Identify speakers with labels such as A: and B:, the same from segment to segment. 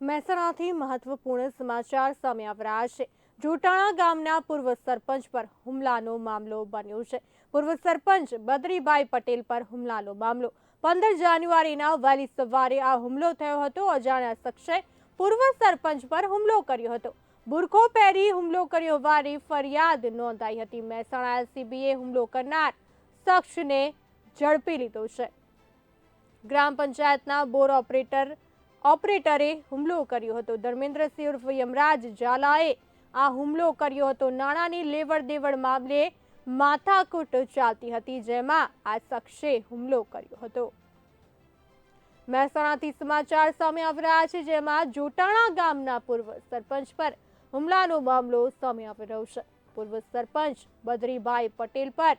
A: મહેસાણાથી મહત્વપૂર્ણ સમાચાર સામે આવ્યા છે. જોટાણા ગામના પૂર્વ સરપંચ પર હુમલાનો મામલો બન્યો છે. પૂર્વ સરપંચ બદ્રીભાઈ પટેલ પર હુમલાનો મામલો. પંદર જાન્યુઆરીના વહેલી સવારે આ હુમલો થયો હતો. અજાણ્યા શખ્સે પૂર્વ સરપંચ પર હુમલો કર્યો હતો. બુરખો પહેરી હુમલો કર્યો હોવાની ફરિયાદ નોંધાઈ હતી. મહેસાણા એલસીબીએ હુમલો કરનાર શખ્સને ઝડપી લીધો છે. ગ્રામ પંચાયતના બોર ઓપરેટર ઓપરેટરે હુમલો કર્યો હતો. ધર્મેન્દ્રસિંહ ઉર્ફ યમરાજ ઝાલાએ આ હુમલો કર્યો હતો. નાણાંની લેવડ દેવડ મામલે માથાકૂટ ચાલતી હતી, જેમાં આ શખ્સે હુમલો કર્યો હતો. મહેસાણાથી સમાચાર સામે આવી રહ્યા છે, જેમાં જોટાણા ગામના પૂર્વ સરપંચ પર હુમલાનો મામલો સામે આવી રહ્યો છે. પૂર્વ સરપંચ બદ્રીભાઈ પટેલ પર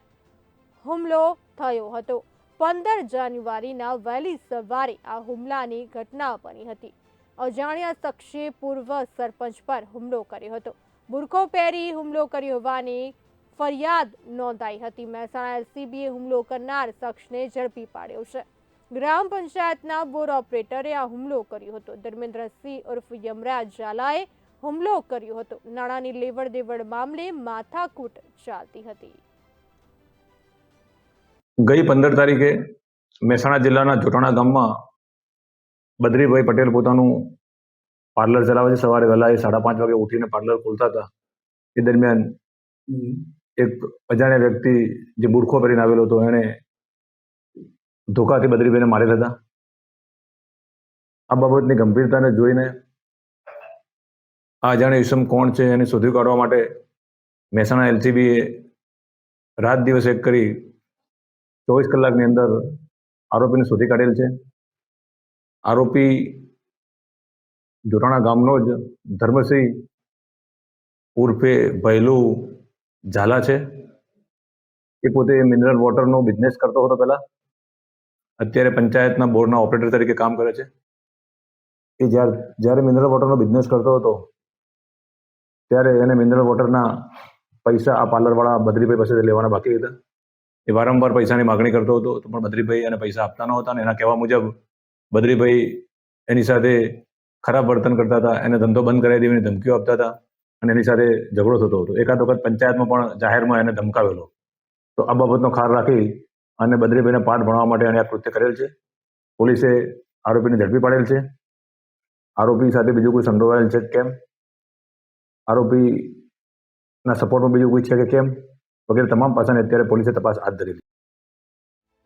A: હુમલો થયો હતો. પંદર જાન્યુઆરીના વહેલી સવારે આ હુમલાની ઘટના બની હતી. અજાણ્યા શખ્સે પૂર્વ સરપંચ પર હુમલો કર્યો હતો. બુરખો પહેરી હુમલો કર્યો હોવાની ફરિયાદ નોંધાઈ હતી. મહેસાણા એલસીબીએ હુમલો કરનાર શખ્સને ઝડપી પાડ્યો છે. ગ્રામ પંચાયતના બોર ઓપરેટરે આ હુમલો કર્યો હતો. ધર્મેન્દ્રસિંહ ઉર્ફ યમરાજ ઝાલાએ હુમલો કર્યો હતો. નાણાંની લેવડ દેવડ મામલે માથાકૂટ ચાલતી હતી.
B: ગઈ પંદર તારીખે મહેસાણા જિલ્લાના જોટાણા ગામમાં બદ્રીભાઈ પટેલ પોતાનું પાર્લર ચલાવે છે. સવારે વહેલા એ સાડા પાંચ વાગે ઉઠીને પાર્લર ખોલતા હતા. એ દરમિયાન એક અજાણ્યા વ્યક્તિ જે બુરખો પહેરીને આવેલો હતો, એણે ધોકાથી બદ્રીભાઈને મારેલા હતા. આ બાબતની ગંભીરતાને જોઈને આ અજાણ્યા ઇસમ કોણ છે એને શોધી કાઢવા માટે મહેસાણા એલસીબીએ રાત દિવસ એક કરી ચોવીસ કલાકની અંદર આરોપીને શોધી કાઢેલ છે. આરોપી જોટાણા ગામનો જ ધર્મસિંહ ઉર્ફે ભૈલુ ઝાલા છે. એ પોતે મિનરલ વોટરનો બિઝનેસ કરતો હતો પહેલા. અત્યારે પંચાયતના બોર્ડના ઓપરેટર તરીકે કામ કરે છે. એ જ્યારે જ્યારે મિનરલ વોટરનો બિઝનેસ કરતો હતો, ત્યારે એને મિનરલ વોટરના પૈસા આ પાર્લરવાળા બદ્રીભાઈ પાસેથી લેવાના બાકી હતા. એ વારંવાર પૈસાની માગણી કરતો હતો, તો પણ બદ્રીભાઈ એને પૈસા આપતા નહોતા હતા અને એના કહેવા મુજબ બદ્રીભાઈ એની સાથે ખરાબ વર્તન કરતા હતા, એને ધંધો બંધ કરાવી દેવાની ધમકીઓ આપતા હતા અને એની સાથે ઝઘડો થતો હતો. એકાદ વખત પંચાયતમાં પણ જાહેરમાં એને ધમકાવેલો. તો આ બાબતનો ખાર રાખી અને બદ્રીભાઈને પાઠ ભણવા માટે એને આ કૃત્ય કરેલ છે. પોલીસે આરોપીને ઝડપી પાડેલ છે. આરોપી સાથે બીજું કોઈ સંડોવાયેલ છે કેમ? આરોપીના સપોર્ટમાં બીજું કોઈ છે કે કેમ? વગેરે તમામ પાસાની અત્યારે પોલીસે તપાસ હાથ ધરી